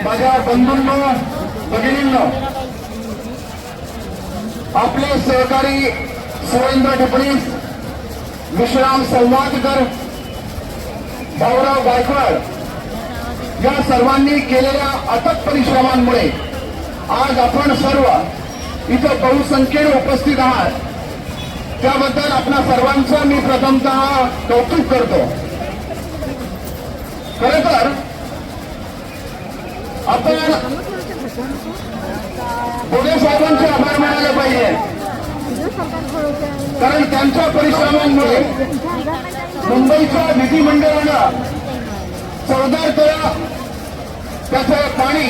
माझ्या बंधूंना भगिनींना आपले सहकारी सुरेंद्र ढिपणीस विश्राम संवादकर भाऊराव गायकवाड या सर्वांनी केलेल्या अथक परिश्रमांमुळे आज आपण सर्व इथं बहुसंख्येने उपस्थित आहात. त्याबद्दल आपल्या सर्वांचं मी प्रथमतः कौतुक करतो. खरं तर आपण पुणे साहेबांचे आभार मानायला पाहिजे. कारण त्यांच्या परिश्रमांमुळे मुंबईच्या विधिमंडळानं चौदार तळा त्याचं पाणी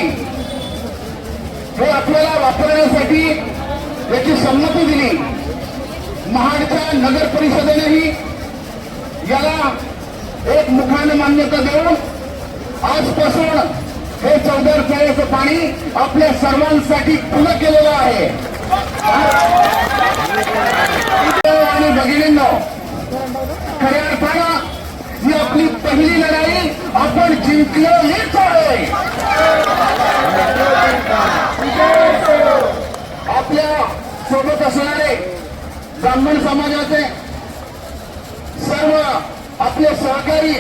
हे आपल्याला वापरण्यासाठी याची संमती दिली. महाडच्या नगर परिषदेनेही याला एक मुखानं मान्यता देऊन आजपासून हे चौदर तळ्याचं पाणी आपल्या सर्वांसाठी खुलं केलेलं आहे. आणि भगिनींनो खऱ्या अर्थानं ही आपली पहिली लढाई आपण जिंकलो हेच आहे. आपल्यासोबत असणारे ब्राह्मण समाजाचे सर्व आपले सहकारी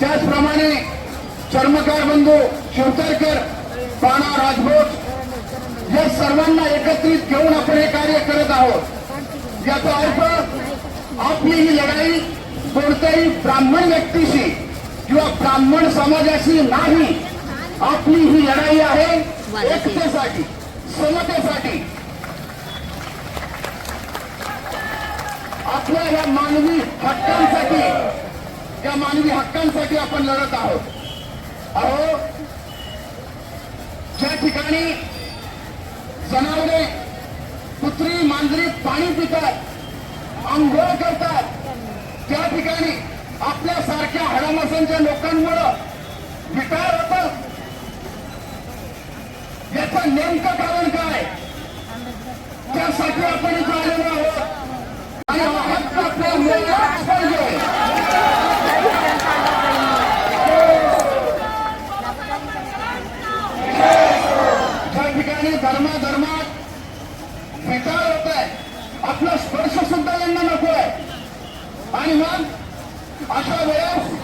त्याचप्रमाणे चर्मकार बंधू शिवतरकर पाणा राजभोज या सर्वांना एकत्रित घेऊन आपण हे कार्य करत आहोत. याचा अर्थ आपली ही लढाई कोणत्याही ब्राह्मण व्यक्तीशी किंवा ब्राह्मण समाजाशी नाही. आपली ही लढाई आहे एकतेसाठी समतेसाठी. आपल्या ह्या मानवी हक्कांसाठी या मानवी हक्कांसाठी आपण लढत आहोत. अहो ज्या ठिकाणी जनावरे कुत्री मांजरी पाणी पितात आंघोळ करतात त्या ठिकाणी आपल्यासारख्या हडामासांच्या लोकांमुळं विकार होतात याचं नेमकं कारण काय? त्यासाठी आपण इथं आलेलो आहोत आणि हा हक्क आपल्याला मिळालाच पाहिजे ज्या ठिकाणी धर्माधर्मात विचार होत आहे आपला स्पर्श सुद्धा यांना नको आहे आणि मग अशा वेळेस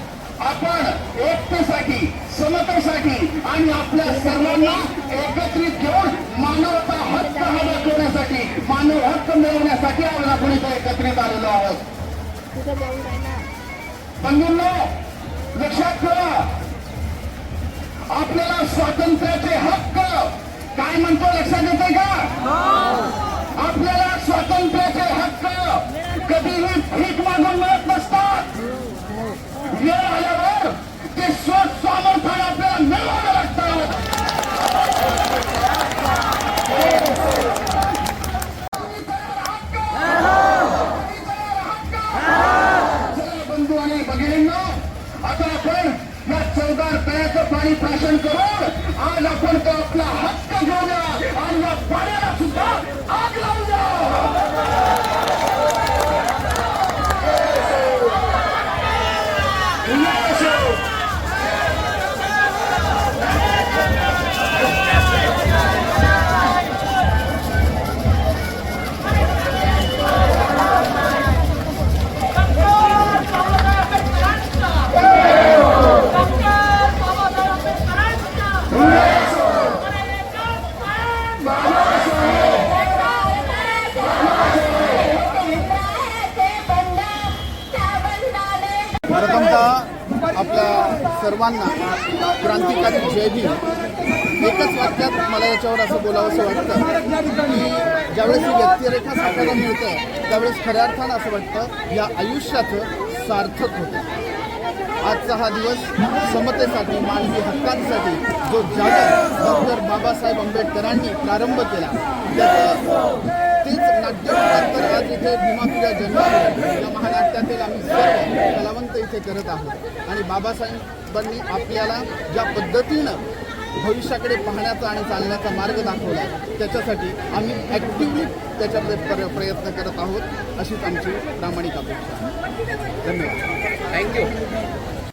आपण एकतेसाठी समतेसाठी आणि आपल्या सर्वांना एकत्रित घेऊन मानवता हक्क हवा करण्यासाठी मानव हक्क मिळवण्यासाठी आपण आपण इथं एकत्रित आलेलो आहोत. बंधूंनो लक्षात ठेवा. आपल्याला स्वातंत्र्याचे हक्क प्रथमतः आपल्या सर्वांना क्रांतिकारी जय भीम एकच वाक्यात मला याच्यावर असं बोलावंसं वाटतं की ज्यावेळेस ही व्यक्तिरेखा साकारायला मिळतं त्यावेळेस खऱ्या अर्थानं असं वाटतं या आयुष्याचं सार्थक होतं. आजचा हा दिवस समतेसाठी मानवी हक्कांसाठी जो जागर डॉक्टर बाबासाहेब आंबेडकरांनी प्रारंभ केला त्याचं तेच नाट्य तर आज इथे भीमाप्रिया जन्म या महानाट्यातील आम्ही सर्व कलावंत इथे करत आहोत. आणि बाबासाहेबांनी आपल्याला ज्या पद्धतीनं भविष्याकडे पाहण्याचा आणि चालण्याचा मार्ग दाखवला त्याच्यासाठी आम्ही ॲक्टिव्हली त्याच्यामध्ये प्र- प्रयत्न करत आहोत अशीच आमची प्रामाणिक अपेक्षा आहे. धन्यवाद. थँक्यू